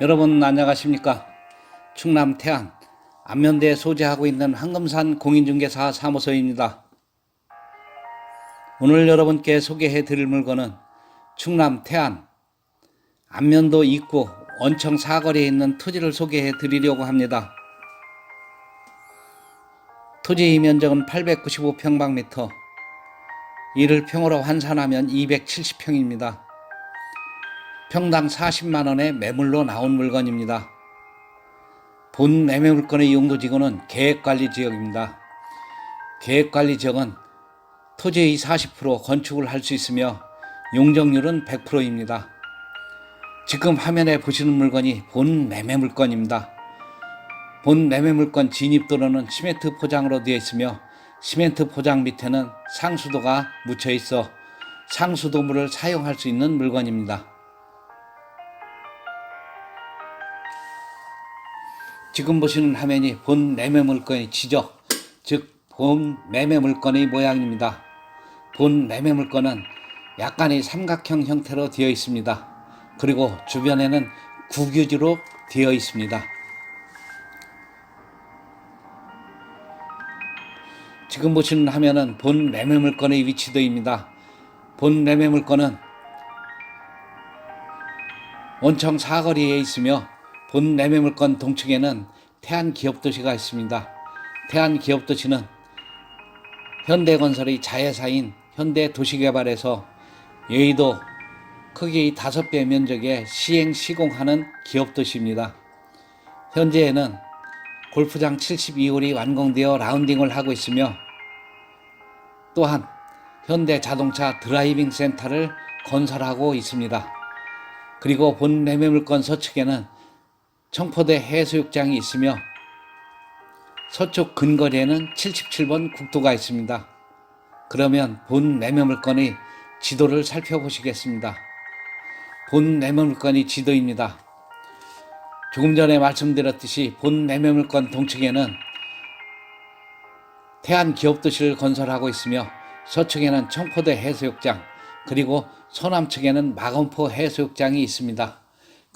여러분 안녕하십니까? 충남 태안 안면대에 소재하고 있는 황금산 공인중개사 사무소입니다. 오늘 여러분께 소개해 드릴 물건은 충남 태안 안면도 입구 원청 사거리에 있는 토지를 소개해 드리려고 합니다. 토지의 면적은 895평방미터, 이를 평으로 환산하면 270평입니다. 평당 40만 원의 매물로 나온 물건입니다. 본 매매 물건의 용도지구는 계획관리 지역입니다. 계획관리 지역은 토지의 40% 건축을 할 수 있으며 용적률은 100%입니다. 지금 화면에 보시는 물건이 본 매매 물건입니다. 본 매매 물건 진입도로는 시멘트 포장으로 되어 있으며 시멘트 포장 밑에는 상수도가 묻혀 있어 상수도물을 사용할 수 있는 물건입니다. 지금 보시는 화면이 본 매매 물건의 지적, 즉 본 매매 물건의 모양입니다. 본 매매 물건은 약간의 삼각형 형태로 되어 있습니다. 그리고 주변에는 구규지로 되어 있습니다. 지금 보시는 화면은 본 매매 물건의 위치도입니다. 본 매매 물건은 원청 사거리에 있으며 본 매매 물건 동측에는 태안 기업도시가 있습니다. 태안 기업도시는 현대건설의 자회사인 현대도시개발에서 여의도 크기의 다섯 배 면적에 시행 시공하는 기업도시입니다. 현재에는 골프장 72홀이 완공되어 라운딩을 하고 있으며 또한 현대 자동차 드라이빙 센터를 건설하고 있습니다. 그리고 본 매매물건 서측에는 청포대 해수욕장이 있으며 서쪽 근거리에는 77번 국도가 있습니다. 그러면 본 매매물건의 지도를 살펴보시겠습니다. 본 매매물건의 지도입니다. 조금 전에 말씀드렸듯이 본 매매물건 동측에는 태안 기업도시를 건설하고 있으며 서측에는 청포대 해수욕장 그리고 서남측에는 마건포 해수욕장이 있습니다.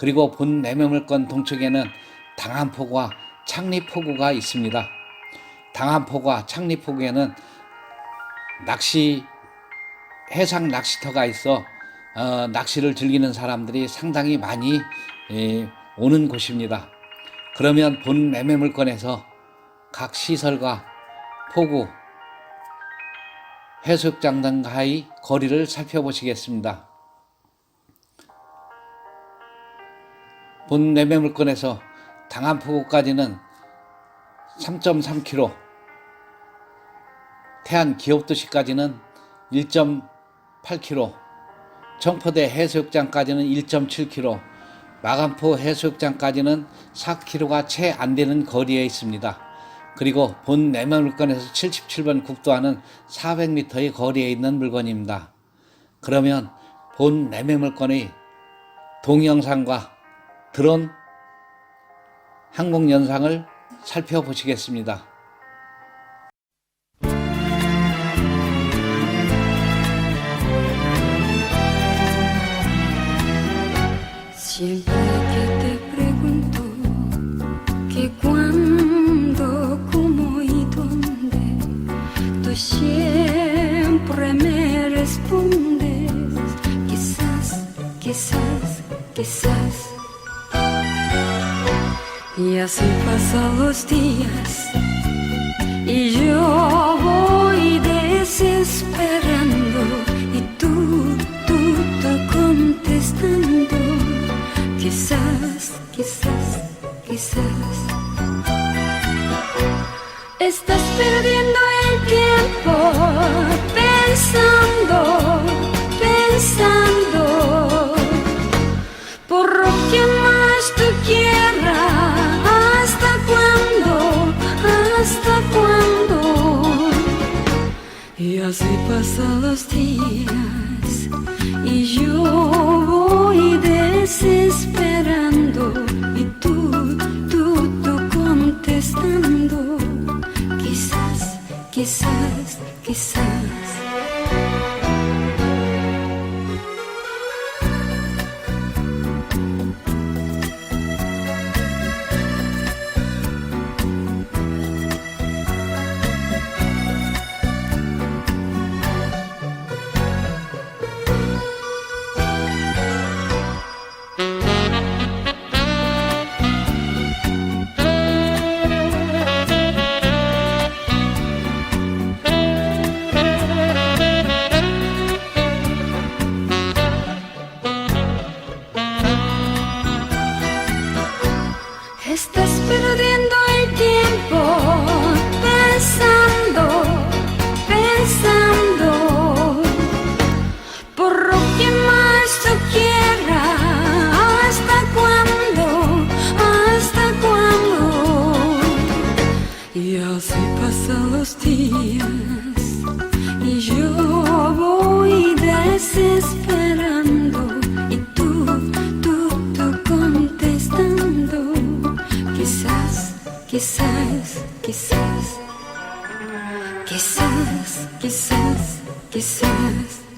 그리고 본 매매물건 동측에는 당안포구와 창리포구가 있습니다. 당안포구와 창리포구에는 낚시 해상 낚시터가 있어 어, 낚시를 즐기는 사람들이 상당히 많이 예, 오는 곳입니다. 그러면 본 매매 물건에서 각 시설과 포구, 해수욕장 등과의 거리를 살펴보시겠습니다. 본 매매 물건에서 당안포구까지는 3.3km, 태안 기업도시까지는 1.8km, 청포대 해수욕장까지는 1.7km, 마간포 해수욕장까지는 4km가 채 안 되는 거리에 있습니다. 그리고 본 매매물건에서 77번 국도와는 400m의 거리에 있는 물건입니다. 그러면 본 매매물건의 동영상과 드론 항공 연상을 살펴보시겠습니다. Quizás. Y así pasan los días y yo voy desesperando y tú, tú, tú contestando. Quizás, quizás, quizás. Estás perdiendo el tiempo pensando. Así pasan los días y yo Estás perdido. Quizás, quizás, quizás.